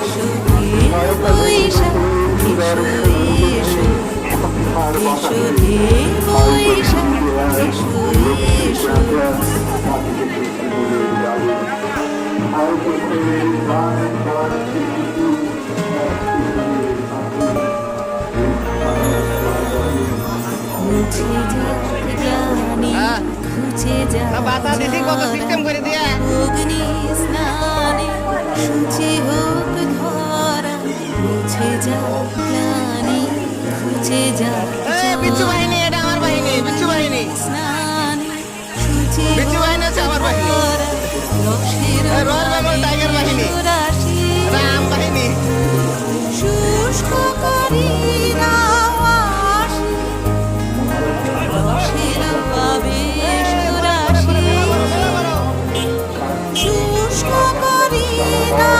এসো হে বৈশাখ এসো এসো এসো হে বৈশাখ এসো এসো মুছে যাক গ্লানি খুঁজে যাক বাতা দিদি কত সিস্টেম করে দিয়া। অগ্নি শুচি হোক ধরা মুছে যাক গ্লানি খুঁজে যাক বিচ্ছু বাহিনী এটা আমার বাহিনী বিচ্ছু বাহিনী বিচ্ছু বাহিনী হচ্ছে আমার বাহিনী। রয়্যাল বেঙ্গল টাইগার বাহিনী।